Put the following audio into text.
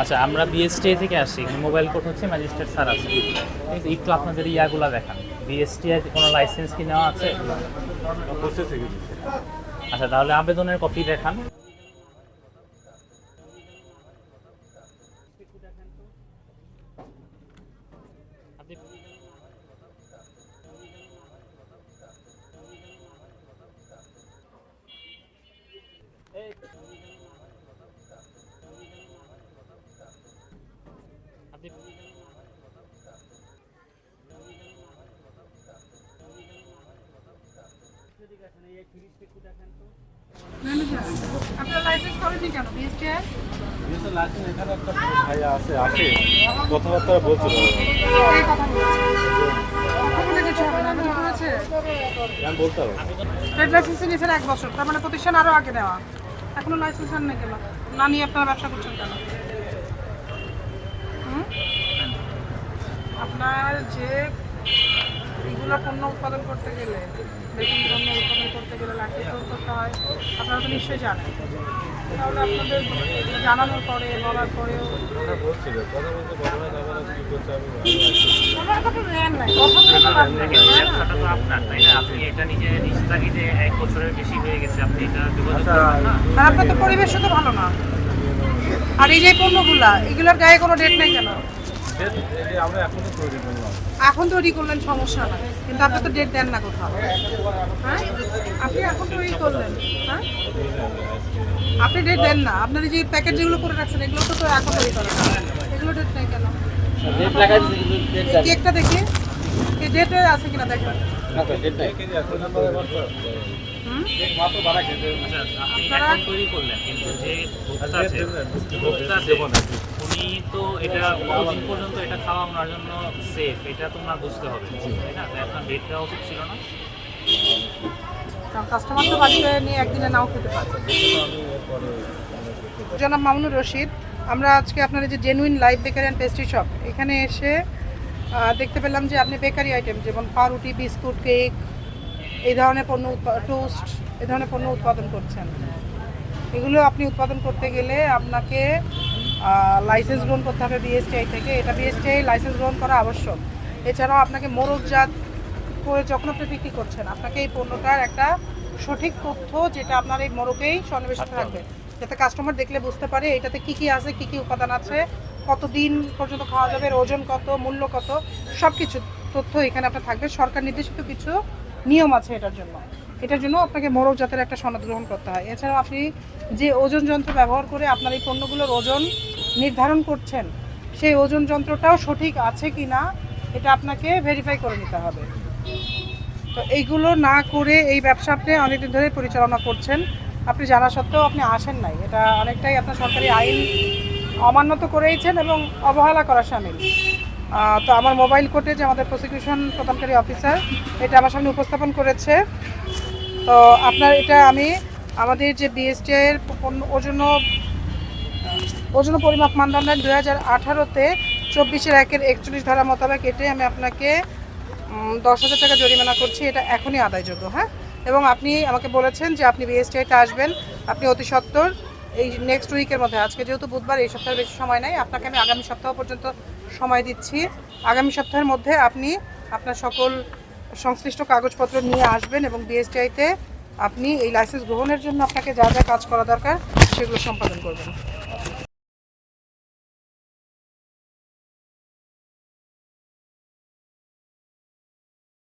আচ্ছা আমরা বিএসটিআই থেকে আসি মোবাইল কোর্ট হচ্ছে ম্যাজিস্ট্রেট স্যার আছে। একটু আপনাদের ইয়াগুলো দেখান। বিএসটিআই কোনো লাইসেন্স কি নেওয়া আছে? আচ্ছা তাহলে আবেদনের কপি দেখান। আপনি এক বছর মানে প্রতিষ্ঠান আরও আগে নেওয়া এখনও লাইসেন্স আর নেই না নিয়ে আপনারা ব্যবসা করছেন কেন? আপনার যে এগুলো পণ্য উৎপাদন করতে গেলে বেকিং পণ্য উৎপাদন করতে গেলে লাইসেন্স করতে হয়। আপনারা তো নিশ্চয়ই জানেন। তাহলে আপনাদের জানানোর পরে বলার পরেও আপনার হয়ে আচ্ছা, করবেন না? আর আপনার তো পরিবেশ তো ভালো না। আর এই যে পণ্যগুলা এগুলোর গায়ে কোনো ডেট নেই কেন? এখনও তৈরি করলেন সমস্যা না। কিন্তু আপনি তো ডেট দেন না কোথাও। হ্যাঁ? আপনি এখন তৈরি করলেন হ্যাঁ? আপনি ডেট দেন না। আপনার এই যে প্যাকেট যেগুলো করে রাখছেন এগুলো তো তো এখন তৈরি করেন না। এগুলো ডেট নেই কেন? এই কেকটা দেখি। এই ডেট আছে কিনা দেখেন। এখন আমরা এবার হুম? মাত্র বাড়া খেতে আচ্ছা আপনি আপনারা- তৈরি করলেন কিন্তু যে ভোক্তা আছে ভোক্তা আছে উনি তো এটা কতদিন পর্যন্ত এটা খাওয়া ওনার জন্য সেফ এটা বুঝতে হবে তাই না? তাই আপনার ডেট দেওয়া উচিত ছিল না? কারণ কাস্টমার তো বাড়িতে নিয়ে একদিনে নাও খেতে এরপরে জনাব। মামুনুর রশিদ আমরা আজকে আপনার এই যে genuine live bakery and pastry shop এখানে এসে দেখতে পেলাম যে আপনি বেকারি আইটেম যেমন পাউরুটি বিস্কুট কেক এই ধরনের পণ্য টোস্ট এই ধরনের পণ্য উৎপাদন করছেন। এগুলো আপনি উৎপাদন করতে গেলে আপনাকে লাইসেন্স গ্রহণ করতে হবে বিএসটিআই থেকে। এটা বিএসটিআই লাইসেন্স গ্রহণ করা আবশ্যক। এছাড়াও আপনাকে মোরগজাত করে যখন আপনি বিক্রি করছেন আপনাকে এই পণ্যটার একটা সঠিক তথ্য যেটা আপনার এই মোরগেই সন্নিবেশিত থাকবে। যাতে কাস্টমার দেখলে বুঝতে পারে এটাতে কি কি আছে কি কি উপাদান আছে কতদিন পর্যন্ত খাওয়া যাবে ওজন কত, মূল্য কত সব কিছু তথ্য এখানে আপনার থাকবে। সরকার নির্দেশিত কিছু নিয়ম আছে এটার জন্য। এটার জন্য আপনাকে মোরগ জাতের একটা সনদ গ্রহণ করতে হয়। এছাড়াও আপনি যে ওজন যন্ত্র ব্যবহার করে আপনার এই পণ্যগুলোর ওজন নির্ধারণ করছেন, সেই ওজন যন্ত্রটাও সঠিক আছে কি না এটা আপনাকে ভেরিফাই করে নিতে হবে। তো এইগুলো না করে এই ব্যবসা আপনি অনেকদিন ধরে পরিচালনা করছেন। আপনি জানা সত্ত্বেও আপনি আসেন নাই। এটা অনেকটাই আপনার সরকারি আইন অমান্য তো করেইছেন এবং অবহেলা করা সামিল। তো আমার মোবাইল কোর্টে যে আমাদের প্রসিকিউশন প্রদানকারী অফিসার এটা আমার সামনে উপস্থাপন করেছে। তো আপনার এটা আমি, আমাদের যে বিএসটি এর পণ্য ওজন ওজন পরিমাপ মানদণ্ড দুই হাজার আঠারোতে চব্বিশের একের একচল্লিশ ধারা মোতাবেক এটে আমি আপনাকে দশ হাজার টাকা জরিমানা করছি। এটা এখনই আদায়যোগ্য হ্যাঁ? এবং আপনি আমাকে বলেছেন যে আপনি বিএসটিআইতে আসবেন, আপনি অতি সত্বর এই নেক্সট উইকের মধ্যে। আজকে যেহেতু বুধবার, এই সপ্তাহের বেশি সময় নাই। আপনাকে আমি আগামী সপ্তাহ পর্যন্ত সময় দিচ্ছি। আগামী সপ্তাহের মধ্যে আপনি আপনার সকল সংশ্লিষ্ট কাগজপত্র নিয়ে আসবেন এবং বিএসটিআইতে আপনি এই লাইসেন্স গ্রহণের জন্য আপনাকে যা যা কাজ করা দরকার সেগুলো সম্পাদন করবেন।